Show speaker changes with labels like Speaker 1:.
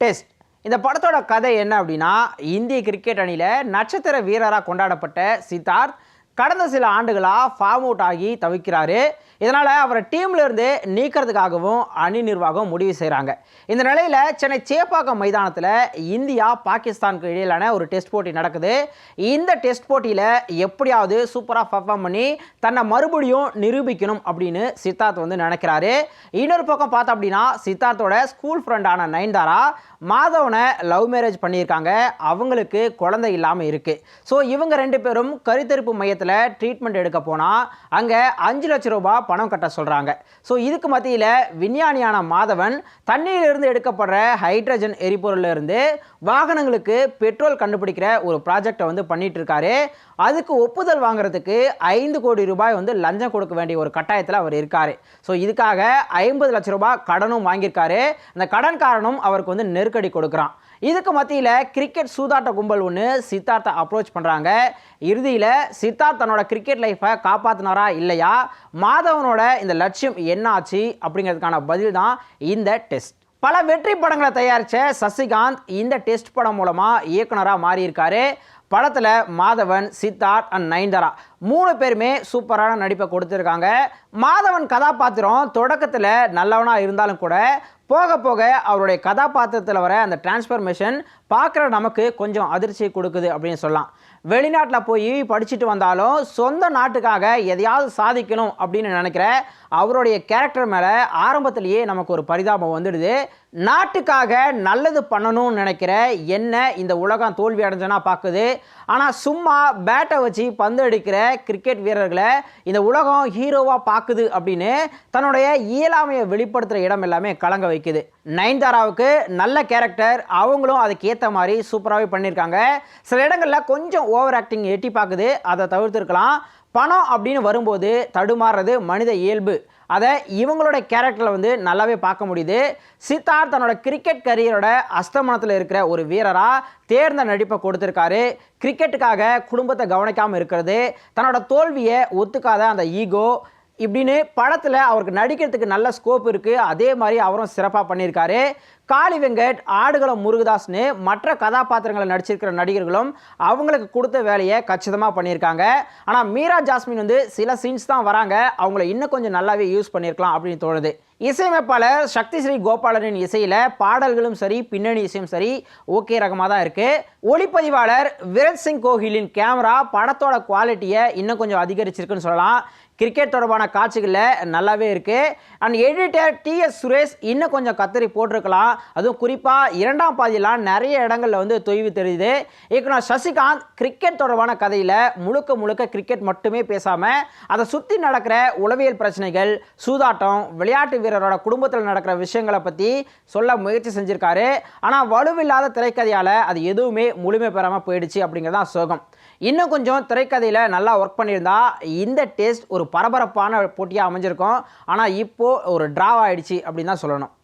Speaker 1: Test. இந்த படத்தோட கதை என்ன அப்படின்னா இந்திய கிரிக்கெட் அணியில் நட்சத்திர வீரராக கொண்டாடப்பட்ட சித்தார்த் கடந்த சில ஆண்டுகளாக ஃபார்ம் அவுட் ஆகி தவிக்கிறாரு. இதனால் அவரை டீம்லேருந்து நீக்கிறதுக்காகவும் அணி நிர்வாகம் முடிவு செய்கிறாங்க இந்த நிலையில் சென்னை சேப்பாக்கம் மைதானத்தில் இந்தியா பாகிஸ்தானுக்கு இடையிலான ஒரு டெஸ்ட் போட்டி நடக்குது. இந்த டெஸ்ட் போட்டியில் எப்படியாவது சூப்பராக பர்ஃபார்ம் பண்ணி தன்னை மறுபடியும் நிரூபிக்கணும் அப்படின்னு சித்தார்த் வந்து நினைக்கிறாரு. இன்னொரு பக்கம் பார்த்தோம் அப்படின்னா சித்தார்த்தோட ஸ்கூல் ஃப்ரெண்டான நயன்தாரா மாதவனை லவ் மேரேஜ் பண்ணியிருக்காங்க. அவங்களுக்கு குழந்தை இல்லாமல் இருக்குது ஸோ இவங்க ரெண்டு பேரும் கருத்தரிப்பு மையத்தில் ட்ரீட்மெண்ட் எடுக்க போனால் அங்கே அஞ்சு லட்ச ரூபாய் பணம் கட்ட சொல்கிறாங்க ஸோ இதுக்கு மத்தியில் விஞ்ஞானியான மாதவன் தண்ணியிலிருந்து எடுக்கப்படுற ஹைட்ரஜன் எரிபொருளிலிருந்து வாகனங்களுக்கு பெட்ரோல் கண்டுபிடிக்கிற ஒரு ப்ராஜெக்டை வந்து பண்ணிட்டு இருக்காரு அதுக்கு ஒப்புதல் வாங்குறதுக்கு ஐந்து கோடி ரூபாய் வந்து லஞ்சம் கொடுக்க வேண்டிய ஒரு கட்டாயத்தில் அவர் இருக்காரு. ஸோ இதுக்காக ஐம்பது லட்ச ரூபாய் கடனும் வாங்கியிருக்காரு. அந்த கடன் காரணம் அவருக்கு வந்து நெருக்கடி கொடுக்குறான். இதுக்கு மத்தியில் கிரிக்கெட் சூதாட்ட கும்பல் ஒன்று சித்தார்த்தை அப்ரோச் பண்ணுறாங்க இறுதியில் சித்தார்த் தன்னோட கிரிக்கெட் லைஃப்பை காப்பாற்றினாரா இல்லையா? மாதவனோட இந்த லட்சியம் என்னாச்சு அப்படிங்கிறதுக்கான பதில் தான் இந்த டெஸ்ட் பல வெற்றி படங்களை தயாரித்த சசிகாந்த் இந்த டெஸ்ட் படம் மூலமாக இயக்குனராக மாறியிருக்காரு. படத்தில் மாதவன் சித்தார்த் அண்ட் நயன்தாரா மூணு பேருமே சூப்பரான நடிப்பை கொடுத்துருக்காங்க. மாதவன் கதாபாத்திரம் தொடக்கத்தில் நல்லவனாக இருந்தாலும் கூட போக போக அவருடைய கதாபாத்திரத்தில் வர அந்த டிரான்ஸ்ஃபர்மேஷன் பார்க்குற நமக்கு கொஞ்சம் அதிர்ச்சியை கொடுக்குது அப்படின்னு சொல்லலாம். வெளிநாட்டில் போய் படிச்சுட்டு வந்தாலும் சொந்த நாட்டுக்காக எதையாவது சாதிக்கணும் அப்படின்னு நினைக்கிற அவருடைய கேரக்டர் மேலே ஆரம்பத்திலேயே நமக்கு ஒரு பரிதாபம் வந்துடுது. நாட்டுக்காக நல்லது பண்ணணும்னு நினைக்கிற என்ன இந்த உலகம் தோல்வி அடைஞ்சனா பார்க்குது. ஆனால் சும்மா பேட்டை வச்சு பந்து அடிக்கிற கிரிக்கெட் வீரர்களை இந்த உலகம் ஹீரோவாக பார்க்குது அப்படின்னு தன்னுடைய இயலாமையை வெளிப்படுத்துகிற இடம் எல்லாமே கலங்க வைக்குது. நயன்தாராவுக்கு நல்ல கேரக்டர் அவங்களும் அதுக்கு ஏற்ற மாதிரி சூப்பராகவே பண்ணியிருக்காங்க சில இடங்களில் கொஞ்சம் ஓவர் ஆக்டிங் எட்டி பார்க்குது. அதை தவிர்த்துருக்கலாம். பணம் அப்படின்னு வரும்போது தடுமாறுறது மனித இயல்பு. அதை இவங்களோட கேரக்டரில் வந்து நல்லாவே பார்க்க முடியுது. சித்தார்த் தன்னோட கிரிக்கெட் கரியரோட அஸ்தமனத்தில் இருக்கிற ஒரு வீரராக தேர்ந்த நடிப்பை கொடுத்துருக்காரு. கிரிக்கெட்டுக்காக குடும்பத்தை கவனிக்காமல் இருக்கிறது. தன்னோட தோல்வியை ஒத்துக்காத அந்த ஈகோ இப்படின்னு படத்தில் அவருக்கு நடிக்கிறதுக்கு நல்ல ஸ்கோப் இருக்குது அதே மாதிரி அவரும் சிறப்பாக பண்ணியிருக்காரு. காளி வெங்கட் ஆடுகளம் முருகதாஸ்னு மற்ற கதாபாத்திரங்களை நடிச்சிருக்கிற நடிகர்களும் அவங்களுக்கு கொடுத்த வேலையை கச்சிதமாக பண்ணியிருக்காங்க. ஆனால் மீரா ஜாஸ்மின் வந்து சில சீன்ஸ் தான் வராங்க. அவங்கள இன்னும் கொஞ்சம் நல்லாவே யூஸ் பண்ணியிருக்கலாம் அப்படின்னு தோணுது. இசையமைப்பாளர் சக்தி ஸ்ரீ கோபாலனின் இசையில் பாடல்களும் சரி பின்னணி இசையும் சரி ஓகே ரகமாக தான் இருக்குது ஒளிப்பதிவாளர் விரத் சிங் கோஹிலின் கேமரா படத்தோட குவாலிட்டியை இன்னும் கொஞ்சம் அதிகரிச்சிருக்குன்னு சொல்லலாம். கிரிக்கெட் தொடர்பான காட்சிகளில் நல்லாவே இருக்குது அண்ட் எடிட்டர் டிஎஸ் சுரேஷ் இன்னும் கொஞ்சம் கத்தரி போட்டிருக்கலாம். அதுவும் குறிப்பாக இரண்டாம் பாதியெல்லாம் நிறைய இடங்களில் வந்து தொய்வு தெரியுது. இயக்குனர் சசிகாந்த் கிரிக்கெட் தொடர்பான கதையில் முழுக்க முழுக்க கிரிக்கெட் மட்டுமே பேசாமல் அதை சுற்றி நடக்கிற உளவியல் பிரச்சனைகள் சூதாட்டம் விளையாட்டு வீரரோட குடும்பத்தில் நடக்கிற விஷயங்களை பற்றி சொல்ல முயற்சி செஞ்சுருக்காரு. ஆனால் வலுவில்லாத திரைக்கதையால் அது எதுவுமே முழுமை பெறாமல் போயிடுச்சு அப்படிங்கிறதான் சோகம். இன்னும் கொஞ்சம் திரைக்கதையில் நல்லா ஒர்க் பண்ணியிருந்தா இந்த டேஸ்ட் ஒரு பரபரப்பான போட்டியாக அமைஞ்சிருக்கும். ஆனால் இப்போது ஒரு ட்ரா ஆகிடுச்சி அப்படின்னு தான் சொல்லணும்.